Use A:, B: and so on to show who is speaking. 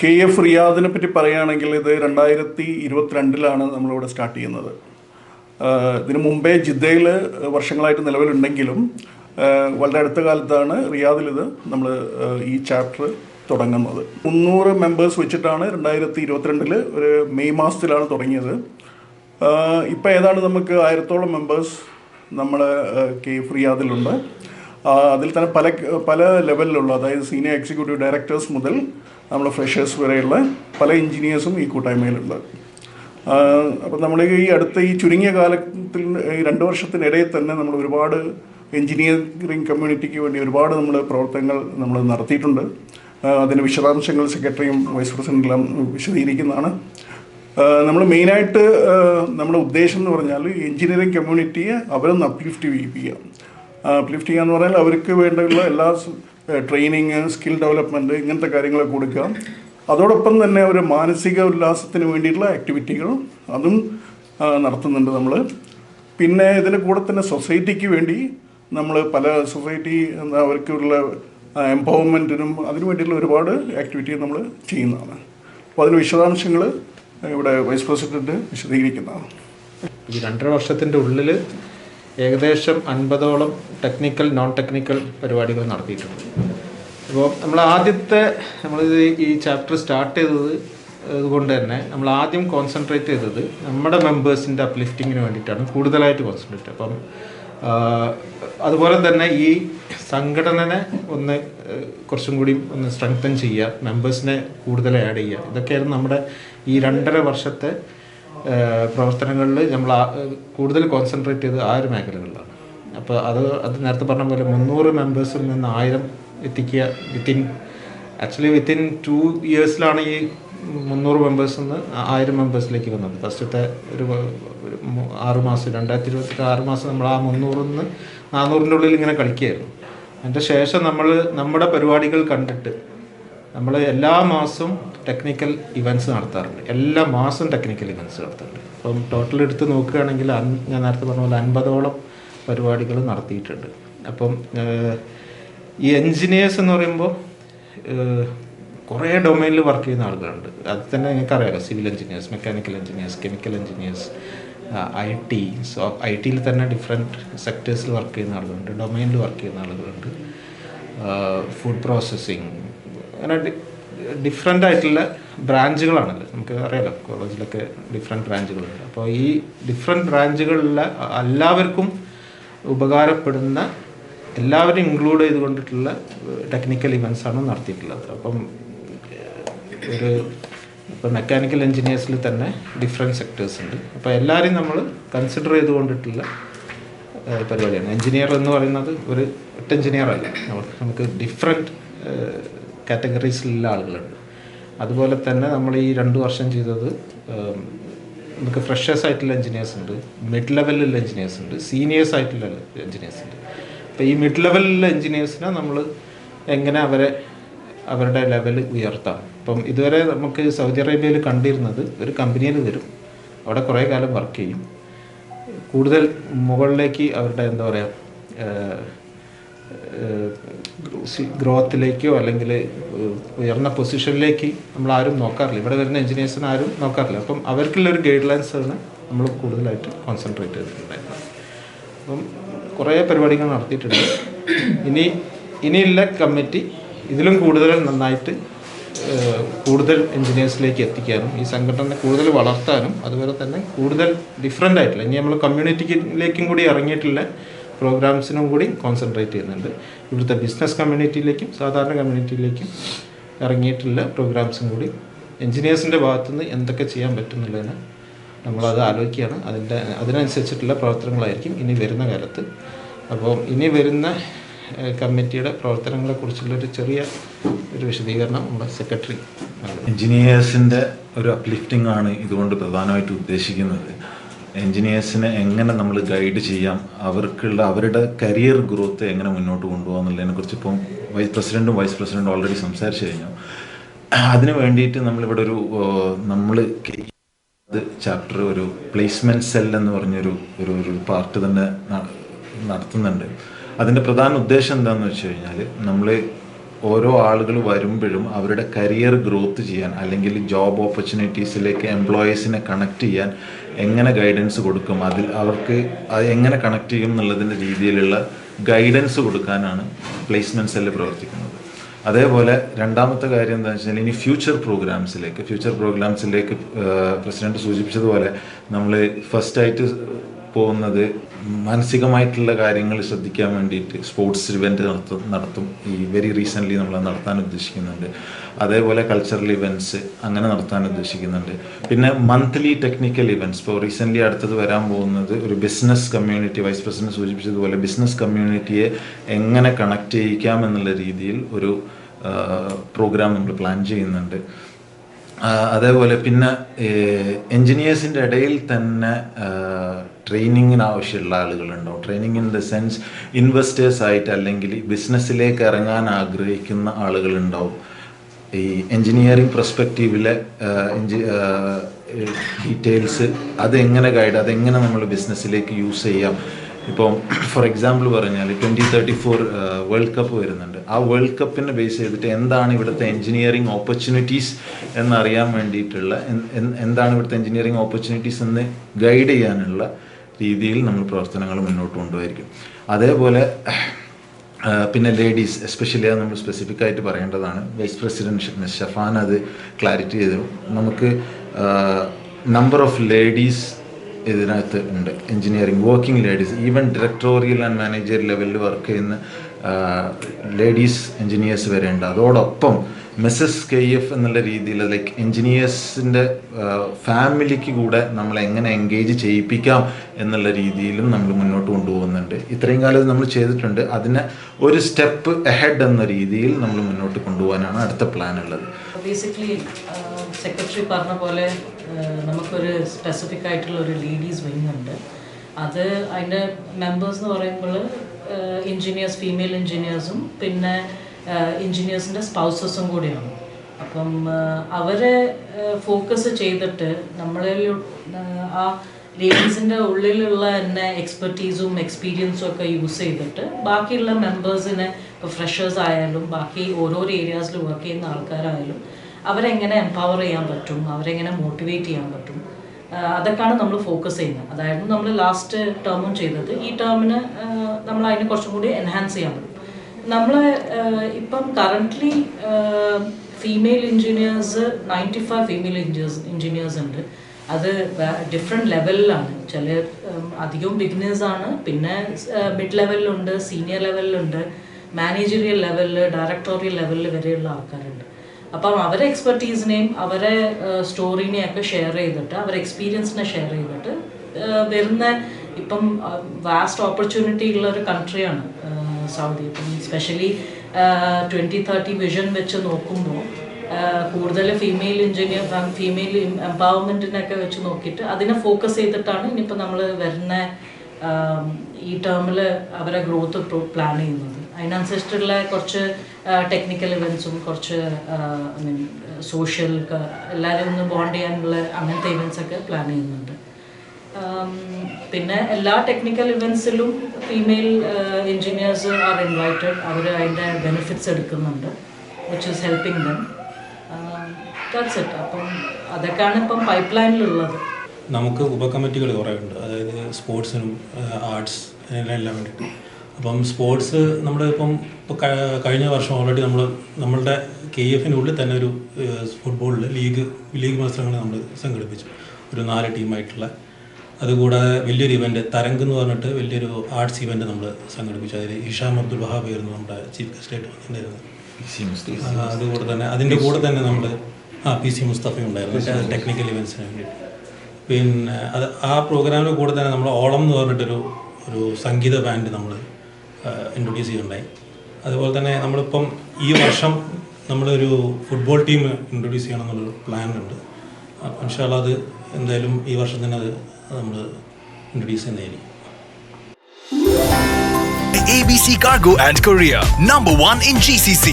A: K F റിയാദിനെ പറ്റി പറയുകയാണെങ്കിൽ ഇത് രണ്ടായിരത്തി ഇരുപത്തിരണ്ടിലാണ് നമ്മളിവിടെ സ്റ്റാർട്ട് ചെയ്യുന്നത്. ഇതിന് മുമ്പേ ജിദ്ദയിൽ വർഷങ്ങളായിട്ട് നിലവിലുണ്ടെങ്കിലും വളരെ അടുത്ത കാലത്താണ് റിയാദിൽ ഇത് നമ്മൾ ഈ ചാപ്റ്റർ തുടങ്ങുന്നത്. മുന്നൂറ് മെമ്പേഴ്സ് വെച്ചിട്ടാണ് രണ്ടായിരത്തി ഇരുപത്തിരണ്ടിൽ ഒരു മെയ് മാസത്തിലാണ് തുടങ്ങിയത്. ഇപ്പോൾ ഏതാണ്ട് നമുക്ക് ആയിരത്തോളം മെമ്പേഴ്സ് നമ്മൾ കെ എഫ് റിയാദിലുണ്ട്. അതിൽ തന്നെ പല പല ലെവലിലുള്ള അതായത് സീനിയർ എക്സിക്യൂട്ടീവ് ഡയറക്ടേഴ്സ് മുതൽ നമ്മൾ ഫ്രഷേഴ്സ് വരെയുള്ള പല എഞ്ചിനീയേഴ്സും ഈ കൂട്ടായ്മയിലുണ്ട്. അപ്പം നമ്മൾ ഈ അടുത്ത ഈ ചുരുങ്ങിയ കാലത്തിൽ ഈ രണ്ട് വർഷത്തിനിടയിൽ തന്നെ നമ്മൾ ഒരുപാട് എഞ്ചിനീയറിംഗ് കമ്മ്യൂണിറ്റിക്ക് വേണ്ടി ഒരുപാട് നമ്മൾ പ്രവർത്തനങ്ങൾ നമ്മൾ നടത്തിയിട്ടുണ്ട്. അതിന്റെ വിശദാംശങ്ങൾ സെക്രട്ടറിയും വൈസ് പ്രസിഡന്റെല്ലാം വിശദീകരിക്കുന്നതാണ്. നമ്മൾ മെയിനായിട്ട് നമ്മുടെ ഉദ്ദേശം എന്ന് പറഞ്ഞാൽ എഞ്ചിനീയറിംഗ് കമ്മ്യൂണിറ്റിയെ അവരൊന്ന് അപ്ലിഫ്റ്റ് ചെയ്യിപ്പിക്കുക. അപ്ലിഫ്റ്റ് ചെയ്യുക എന്ന് പറഞ്ഞാൽ അവർക്ക് വേണ്ടിയുള്ള എല്ലാ ട്രെയിനിങ് സ്കിൽ ഡെവലപ്മെന്റ് ഇങ്ങനത്തെ കാര്യങ്ങളൊക്കെ കൊടുക്കുക. അതോടൊപ്പം തന്നെ ഒരു മാനസിക ഉല്ലാസത്തിന് വേണ്ടിയിട്ടുള്ള ആക്ടിവിറ്റികളും അതും നടത്തുന്നുണ്ട് നമ്മൾ പിന്നെ ഇതിന്റെ കൂടെ തന്നെ സൊസൈറ്റിക്ക് വേണ്ടി നമ്മൾ പല സൊസൈറ്റി എന്താ അവർക്കുള്ള എംപവർമെന്റിനും അതിനു വേണ്ടിയിട്ടുള്ള ഒരുപാട് ആക്ടിവിറ്റി നമ്മൾ ചെയ്യുന്നതാണ്. അപ്പോൾ അതിന് വിശദാംശങ്ങൾ ഇവിടെ വൈസ് പ്രസിഡന്റ് വിശദീകരിക്കുന്നതാണ്.
B: ഈ രണ്ടര വർഷത്തിന്റെ ഉള്ളിൽ ഏകദേശം അൻപതോളം ടെക്നിക്കൽ നോൺ ടെക്നിക്കൽ പരിപാടികൾ നടത്തിയിട്ടുണ്ട്. അപ്പോൾ നമ്മൾ ആദ്യത്തെ നമ്മൾ ഈ ചാപ്റ്റർ സ്റ്റാർട്ട് ചെയ്തത് അതുകൊണ്ട് തന്നെ നമ്മൾ ആദ്യം കോൺസെൻട്രേറ്റ് ചെയ്തത് നമ്മുടെ മെമ്പേഴ്സിന്റെ അപ്ലിഫ്റ്റിങ്ങിന് വേണ്ടിയിട്ടാണ് കൂടുതലായിട്ട് കോൺസെൻട്രേറ്റ് അപ്പം അതുപോലെ തന്നെ ഈ സംഘടനനെ ഒന്ന് കുറച്ചും കൂടി ഒന്ന് സ്ട്രെങ്തൻ ചെയ്യുക മെമ്പേഴ്സിനെ കൂടുതൽ ആഡ് ചെയ്യുക. ഇതൊക്കെയായിരുന്നു നമ്മുടെ ഈ രണ്ടര വർഷത്തെ പ്രവർത്തനങ്ങളിൽ നമ്മൾ കൂടുതൽ കോൺസെൻട്രേറ്റ് ചെയ്ത് ആ ഒരു മേഖലകളിലാണ്. അപ്പോൾ അത് അത് നേരത്തെ പറഞ്ഞ പോലെ മുന്നൂറ് മെമ്പേഴ്സിൽ നിന്ന് ആയിരം എത്തിക്കുക വിത്തിൻ ആക്ച്വലി വിത്തിൻ ടു ഇയേഴ്സിലാണ് ഈ മുന്നൂറ് മെമ്പേഴ്സിൽ നിന്ന് ആയിരം മെമ്പേഴ്സിലേക്ക് വന്നത്. ഫസ്റ്റത്തെ ഒരു ഒരു ആറ് മാസം രണ്ടായിരത്തി ഇരുപത്തി ആറ് മാസം നമ്മൾ ആ മുന്നൂറിൽ നിന്ന് നാനൂറിന്റെ ഉള്ളിൽ ഇങ്ങനെ കളിക്കുകയായിരുന്നു. അതിന്റെ ശേഷം നമ്മൾ നമ്മുടെ പരിപാടികൾ കണ്ടിട്ട് നമ്മൾ എല്ലാ മാസവും ടെക്നിക്കൽ ഇവന്റ്സ് നടത്താറുണ്ട്. എല്ലാ മാസവും ടെക്നിക്കൽ ഇവന്റ്സ് നടത്താറുണ്ട്. അപ്പം ടോട്ടൽ എടുത്ത് നോക്കുകയാണെങ്കിൽ ഞാൻ നേരത്തെ പറഞ്ഞ പോലെ അൻപതോളം പരിപാടികൾ നടത്തിയിട്ടുണ്ട്. അപ്പം ഈ എൻജിനീയേഴ്സ് എന്ന് പറയുമ്പോൾ കുറേ ഡൊമൈനിൽ വർക്ക് ചെയ്യുന്ന ആളുകളുണ്ട്. അത് തന്നെ നിങ്ങൾക്ക് അറിയാമല്ലോ civil engineers mechanical engineers chemical engineers I T so I ടിയിൽ തന്നെ ഡിഫറെന്റ് സെക്ടേഴ്സിൽ വർക്ക് ചെയ്യുന്ന ആളുകളുണ്ട്. ഡൊമൈനിൽ വർക്ക് ചെയ്യുന്ന ആളുകളുണ്ട്. ഫുഡ് പ്രോസസ്സിങ് അങ്ങനെ ഡിഫറെന്റ് ആയിട്ടുള്ള ബ്രാഞ്ചുകളാണല്ലോ നമുക്ക് അറിയാലോ കോളേജിലൊക്കെ ഡിഫറെന്റ് ബ്രാഞ്ചുകളുണ്ട് അപ്പോൾ ഈ ഡിഫറെന്റ് ബ്രാഞ്ചുകളിലെ എല്ലാവർക്കും ഉപകാരപ്പെടുന്ന എല്ലാവരും ഇൻക്ലൂഡ് ചെയ്തുകൊണ്ടിട്ടുള്ള ടെക്നിക്കൽ ഇവൻസാണ് നടത്തിയിട്ടുള്ളത്. അപ്പം ഒരു ഇപ്പോൾ മെക്കാനിക്കൽ എഞ്ചിനീയേഴ്സിൽ തന്നെ ഡിഫറെന്റ് സെക്ടേഴ്സ് ഉണ്ട്. അപ്പോൾ എല്ലാവരെയും നമ്മൾ കൺസിഡർ ചെയ്തുകൊണ്ടിട്ടുള്ള പരിപാടിയാണ്. എഞ്ചിനീയർ എന്ന് പറയുന്നത് ഒരു ഒറ്റ എഞ്ചിനീയർ അല്ല. നമുക്ക് ഡിഫറെന്റ് കാറ്റഗറീസിലുള്ള ആളുകളുണ്ട്. അതുപോലെ തന്നെ നമ്മൾ ഈ രണ്ട് വർഷം ചെയ്തത് നമുക്ക് ഫ്രഷേഴ്സ് ആയിട്ടുള്ള എഞ്ചിനീയേഴ്സ് ഉണ്ട് മിഡ് ലെവലിലുള്ള എഞ്ചിനീയേഴ്സ് ഉണ്ട് സീനിയേഴ്സ് ആയിട്ടുള്ള എഞ്ചിനീയേഴ്സ് ഉണ്ട്. അപ്പോൾ ഈ മിഡ് ലെവലിലുള്ള എഞ്ചിനീയേഴ്സിനെ നമ്മൾ എങ്ങനെ അവരെ അവരുടെ ലെവൽ ഉയർത്താം? അപ്പം ഇതുവരെ നമുക്ക് സൗദി അറേബ്യയിൽ കണ്ടിരുന്നത് ഒരു കമ്പനിയിൽ വരും അവിടെ കുറേ കാലം വർക്ക് ചെയ്യും. കൂടുതൽ മുകളിലേക്ക് അവരുടെ എന്താ പറയുക ഗ്രോത്തിലേക്കോ അല്ലെങ്കിൽ ഉയർന്ന പൊസിഷനിലേക്ക് നമ്മൾ ആരും നോക്കാറില്ല. ഇവിടെ വരുന്ന എഞ്ചിനീയേഴ്സിന് ആരും നോക്കാറില്ല. അപ്പം അവർക്കുള്ള ഒരു ഗൈഡ് ലൈൻസ് ആണ് നമ്മൾ കൂടുതലായിട്ട് കോൺസെൻട്രേറ്റ് ചെയ്തിട്ടുണ്ടായിരുന്നത്. അപ്പം കുറേ പരിപാടികൾ നടത്തിയിട്ടുണ്ട്. ഇനി ഇനിയുള്ള കമ്മിറ്റി ഇതിലും കൂടുതൽ നന്നായിട്ട് കൂടുതൽ എഞ്ചിനീയേഴ്സിലേക്ക് എത്തിക്കാനും ഈ സംഘടന കൂടുതൽ വളർത്താനും അതുപോലെ തന്നെ കൂടുതൽ ഡിഫറെന്റ് ആയിട്ടുള്ള ഇനി നമ്മൾ കമ്മ്യൂണിറ്റിയിലേക്കും കൂടി ഇറങ്ങിയിട്ടുള്ള പ്രോഗ്രാംസിനും കൂടി കോൺസെൻട്രേറ്റ് ചെയ്യുന്നുണ്ട്. ഇവിടുത്തെ ബിസിനസ് കമ്മ്യൂണിറ്റിയിലേക്കും സാധാരണ കമ്മ്യൂണിറ്റിയിലേക്കും ഇറങ്ങിയിട്ടുള്ള പ്രോഗ്രാംസും കൂടി എൻജിനീയേഴ്സിന്റെ ഭാഗത്തുനിന്ന് എന്തൊക്കെ ചെയ്യാൻ പറ്റുന്നുള്ളതിന് നമ്മളത് ആലോചിക്കുകയാണ്. അതിന്റെ അതിനനുസരിച്ചിട്ടുള്ള പ്രവർത്തനങ്ങളായിരിക്കും ഇനി വരുന്ന കാലത്ത്. അപ്പോൾ ഇനി വരുന്ന കമ്മിറ്റിയുടെ പ്രവർത്തനങ്ങളെക്കുറിച്ചുള്ളൊരു ചെറിയ ഒരു വിശദീകരണം നമ്മുടെ സെക്രട്ടറി
C: എൻജിനീയേഴ്സിന്റെ ഒരു അപ്ലിഫ്റ്റിംഗ് ആണ് ഇതുകൊണ്ട് പ്രധാനമായിട്ട് ഉദ്ദേശിക്കുന്നത്. എഞ്ചിനീയേഴ്സിനെ എങ്ങനെ നമ്മൾ ഗൈഡ് ചെയ്യാം? അവർക്കുള്ള അവരുടെ കരിയർ ഗ്രോത്ത് എങ്ങനെ മുന്നോട്ട് കൊണ്ടുപോകാം എന്നുള്ളതിനെക്കുറിച്ച് ഇപ്പം വൈസ് പ്രസിഡന്റും വൈസ് പ്രസിഡന്റും ഓൾറെഡി സംസാരിച്ചു കഴിഞ്ഞു. അതിന് വേണ്ടിയിട്ട് നമ്മളിവിടെ ഒരു നമ്മൾ ചാപ്റ്റർ ഒരു പ്ലേസ്മെന്റ് സെൽ എന്ന് പറഞ്ഞൊരു ഒരു ഒരു പാർട്ട് തന്നെ നടത്തുന്നുണ്ട്. അതിന്റെ പ്രധാന ഉദ്ദേശം എന്താണെന്ന് വെച്ച് കഴിഞ്ഞാൽ നമ്മൾ ഓരോ ആളുകൾ വരുമ്പോഴും അവരുടെ കരിയർ ഗ്രോത്ത് ചെയ്യാൻ അല്ലെങ്കിൽ ജോബ് ഓപ്പർച്യൂണിറ്റീസിലേക്ക് എംപ്ലോയീസിനെ കണക്ട് ചെയ്യാൻ എങ്ങനെ ഗൈഡൻസ് കൊടുക്കും? അതിൽ അവർക്ക് എങ്ങനെ കണക്ട് ചെയ്യും എന്നുള്ളതിന്റെ രീതിയിലുള്ള ഗൈഡൻസ് കൊടുക്കാനാണ് പ്ലേസ്മെന്റ് സെല്ല് പ്രവർത്തിക്കുന്നത്. അതേപോലെ രണ്ടാമത്തെ കാര്യം എന്താ വെച്ചാൽ ഇനി ഫ്യൂച്ചർ പ്രോഗ്രാംസിലേക്ക് ഫ്യൂച്ചർ പ്രോഗ്രാംസിലേക്ക് പ്രസിഡന്റ് സൂചിപ്പിച്ചതുപോലെ നമ്മൾ ഫസ്റ്റായിട്ട് പോകുന്നത് മാനസികമായിട്ടുള്ള കാര്യങ്ങൾ ശ്രദ്ധിക്കാൻ വേണ്ടിയിട്ട് സ്പോർട്സ് ഇവന്റ് നടത്തും നടത്തും. ഈ വെരി റീസെന്റ്ലി നമ്മൾ നടത്താൻ ഉദ്ദേശിക്കുന്നുണ്ട്. അതേപോലെ കൾച്ചറൽ ഇവന്റ്സ് അങ്ങനെ നടത്താൻ ഉദ്ദേശിക്കുന്നുണ്ട്. പിന്നെ മന്ത്ലി ടെക്നിക്കൽ ഇവന്റ്സ് ഇപ്പോൾ റീസെന്റ്ലി അടുത്തത് വരാൻ പോകുന്നത് ഒരു ബിസിനസ് കമ്മ്യൂണിറ്റി വൈസ് പ്രസിഡന്റ് സൂചിപ്പിച്ചതുപോലെ ബിസിനസ് കമ്മ്യൂണിറ്റിയെ എങ്ങനെ കണക്ട് ചെയ്യിക്കാം എന്നുള്ള രീതിയിൽ ഒരു പ്രോഗ്രാം നമ്മൾ പ്ലാൻ ചെയ്യുന്നുണ്ട്. അതേപോലെ പിന്നെ എൻജിനീയേഴ്സിന്റെ ഇടയിൽ തന്നെ ട്രെയിനിങ്ങിന് ആവശ്യമുള്ള ആളുകളുണ്ടോ? Training in the sense investors ആയിട്ട് അല്ലെങ്കിൽ ബിസിനസ്സിലേക്ക് ഇറങ്ങാൻ ആഗ്രഹിക്കുന്ന ആളുകളുണ്ടാവും ഈ എൻജിനീയറിംഗ് പെർസ്പെക്റ്റീവിലെ ഡീറ്റെയിൽസ് അതെങ്ങനെ ഗൈഡ് അതെങ്ങനെ നമ്മൾ ബിസിനസ്സിലേക്ക് യൂസ് ചെയ്യാം? ഇപ്പം ഫോർ എക്സാമ്പിൾ പറഞ്ഞാൽ twenty thirty four world cup വരുന്നുണ്ട്. ആ വേൾഡ് കപ്പിനെ ബേസ് ചെയ്തിട്ട് എന്താണ് ഇവിടുത്തെ എൻജിനീയറിംഗ് ഓപ്പർച്യൂണിറ്റീസ് എന്നറിയാൻ വേണ്ടിയിട്ടുള്ള എന്താണ് ഇവിടുത്തെ എഞ്ചിനീയറിംഗ് ഓപ്പർച്യൂണിറ്റീസ് എന്ന് ഗൈഡ് ചെയ്യാനുള്ള രീതിയിൽ നമ്മൾ പ്രവർത്തനങ്ങൾ മുന്നോട്ട് കൊണ്ടുപോയിരിക്കും. അതേപോലെ പിന്നെ ലേഡീസ് എസ്പെഷ്യലി അത് നമ്മൾ സ്പെസിഫിക് ആയിട്ട് പറയേണ്ടതാണ്. വൈസ് പ്രസിഡന്റ് ഷഫാൻ അത് ക്ലാരിറ്റി ചെയ്തു. നമുക്ക് നമ്പർ ഓഫ് ലേഡീസ് ഇതിനകത്ത് ഉണ്ട്. Engineering working ladies even directorial and manager ലെവലിൽ വർക്ക് ചെയ്യുന്ന ലേഡീസ് എഞ്ചിനീയേഴ്സ് വരെ ഉണ്ട്. അതോടൊപ്പം മിസ്സസ് കെ എഫ് എന്നുള്ള രീതിയിൽ ലൈക്ക് എൻജിനീയേഴ്സിന്റെ ഫാമിലിക്ക് കൂടെ നമ്മൾ എങ്ങനെ എൻഗേജ് ചെയ്യിപ്പിക്കാം എന്നുള്ള രീതിയിലും നമ്മൾ മുന്നോട്ട് കൊണ്ടുപോകുന്നുണ്ട്. ഇത്രയും കാലം നമ്മൾ ചെയ്തിട്ടുണ്ട്. അതിനെ ഒരു സ്റ്റെപ്പ് എഹെഡ് എന്ന രീതിയിൽ നമ്മൾ മുന്നോട്ട് കൊണ്ടുപോകാനാണ് അടുത്ത പ്ലാൻ ഉള്ളത്.
D: ബേസിക്കലി സെക്രട്ടറി പറഞ്ഞ പോലെ നമുക്കൊരു സ്പെസിഫിക് ആയിട്ടുള്ള ഒരു ലേഡീസ് വിങ് ഉണ്ട്. അത് അതിന്റെ മെമ്പേഴ്സ് എന്ന് പറയുമ്പോൾ എൻജിനീയേഴ്സ് ഫീമെയിൽ എൻജിനീയേഴ്സും പിന്നെ എൻജിനീയേഴ്സിന്റെ സ്പൗസസും കൂടിയാണ്. അപ്പം അവരെ ഫോക്കസ് ചെയ്തിട്ട് നമ്മളിൽ ആ ലേഡീസിന്റെ ഉള്ളിലുള്ള തന്നെ എക്സ്പെർട്ടീസും എക്സ്പീരിയൻസും ഒക്കെ യൂസ് ചെയ്തിട്ട് ബാക്കിയുള്ള മെമ്പേഴ്സിനെ ഇപ്പോൾ ഫ്രഷേഴ്സ് ആയാലും ബാക്കി ഓരോ ഏരിയാസിൽ വർക്ക് ചെയ്യുന്ന ആൾക്കാരായാലും അവരെങ്ങനെ എംപവർ ചെയ്യാൻ പറ്റും അവരെങ്ങനെ മോട്ടിവേറ്റ് ചെയ്യാൻ പറ്റും അതൊക്കെയാണ് നമ്മൾ ഫോക്കസ് ചെയ്യുന്നത്. അതായിരുന്നു നമ്മൾ ലാസ്റ്റ് ടേമും ചെയ്തത്. ഈ ടേമിന് നമ്മൾ അതിനെ കുറച്ചും കൂടി എൻഹാൻസ് ചെയ്യാൻ പറ്റും. നമ്മൾ ഇപ്പം currently female engineers ninety five female engineers ഉണ്ട്. അത് ഡിഫറെന്റ് ലെവലിലാണ് ചില അധികവും ബിഗിനേഴ്സാണ് പിന്നെ മിഡ് ലെവലിലുണ്ട് സീനിയർ ലെവലിലുണ്ട് മാനേജറിയൽ ലെവലിൽ ഡയറക്ടോറിയൽ ലെവലിൽ വരെയുള്ള ആൾക്കാരുണ്ട്. അപ്പം അവരെ എക്സ്പെർട്ടീസിനെയും അവരെ സ്റ്റോറിനെയൊക്കെ ഷെയർ ചെയ്തിട്ട് അവരെ എക്സ്പീരിയൻസിനെ ഷെയർ ചെയ്തിട്ട് വരുന്ന ഇപ്പം വാസ്റ്റ് ഓപ്പർച്യൂണിറ്റി ഉള്ള ഒരു കൺട്രിയാണ് സൗദി ഇപ്പം സ്പെഷ്യലി ട്വന്റി തേർട്ടി വിഷൻ വെച്ച് നോക്കുമ്പോൾ കൂടുതൽ ഫീമെയിൽ എഞ്ചിനീയർ ഫീമെയിൽ എംപവർമെന്റിനൊക്കെ വെച്ച് നോക്കിയിട്ട് അതിനെ ഫോക്കസ് ചെയ്തിട്ടാണ് ഇനിയിപ്പോൾ നമ്മൾ വരുന്ന ഈ ടേമിൽ അവരെ ഗ്രോത്ത് പ്ലാൻ ചെയ്യുന്നത്. അതിനനുസരിച്ചിട്ടുള്ള കുറച്ച് ടെക്നിക്കൽ ഇവൻസും കുറച്ച് സോഷ്യൽ എല്ലാവരും ഒന്ന് ബോണ്ട് ചെയ്യാനുള്ള അങ്ങനത്തെ ഇവൻസ് ഒക്കെ പ്ലാൻ ചെയ്യുന്നുണ്ട്. പിന്നെ എല്ലാ ടെക്നിക്കൽ ഇവൻസിലും ഫീമെയിൽ എൻജിനീയേഴ്സ് ആർ ഇൻവൈറ്റഡ് അവർ അതിന്റെ ബെനിഫിറ്റ്സ് എടുക്കുന്നുണ്ട് which is helping them that's it അപ്പം അതൊക്കെയാണ് ഇപ്പം പൈപ്പ് ലൈനിലുള്ളത്
E: നമുക്ക് ഉപകമ്മിറ്റികൾ കുറേ ഉണ്ട് അതായത് സ്പോർട്സിനും ആർട്സ് എല്ലാം വേണ്ടിയിട്ട്. അപ്പം സ്പോർട്സ് നമ്മുടെ ഇപ്പം കഴിഞ്ഞ വർഷം ഓൾറെഡി നമ്മൾ നമ്മളുടെ കെ എഫിനുള്ളിൽ തന്നെ ഒരു ഫുട്ബോളിൽ ലീഗ് ലീഗ് മത്സരങ്ങൾ നമ്മൾ സംഘടിപ്പിച്ചു. ഒരു നാല് ടീമായിട്ടുള്ള അതുകൂടാതെ വലിയൊരു ഇവന്റ് തരംഗ് എന്ന് പറഞ്ഞിട്ട് വലിയൊരു ആർട്സ് ഇവന്റ് നമ്മൾ സംഘടിപ്പിച്ചു. അതിൽ ഇഷാം അബ്ദുൽ വഹാബ് ആയിരുന്നു നമ്മുടെ ചീഫ് ഗസ്റ്റായിട്ട് വന്നിട്ടുണ്ടായിരുന്നു അതുകൂടെ തന്നെ അതിന്റെ കൂടെ തന്നെ നമ്മൾ ആ പി സി മുസ്തഫ ഉണ്ടായിരുന്നു. ടെക്നിക്കൽ ഇവൻസിന് വേണ്ടിയിട്ട്. പിന്നെ അത് ആ പ്രോഗ്രാമിന്റെ കൂടെ തന്നെ നമ്മൾ ഓളം എന്ന് പറഞ്ഞിട്ടൊരു ഒരു സംഗീത ബാൻഡ് നമ്മൾ ഇൻട്രൊഡ്യൂസ് ചെയ്യുന്നുണ്ടായി അതുപോലെ തന്നെ നമ്മളിപ്പം ഈ വർഷം നമ്മളൊരു ഫുട്ബോൾ ടീം ഇൻട്രൊഡ്യൂസ് ചെയ്യണം എന്നുള്ളൊരു പ്ലാൻ ഉണ്ട്. അപ്പം ഇൻഷാല്ല അത് എന്തായാലും ഈ വർഷം തന്നെ അത് നമ്മൾ ഇൻട്രൊഡ്യൂസ് ചെയ്യുന്നതായിരിക്കും
F: ABC Cargo and Korea, number one in GCC.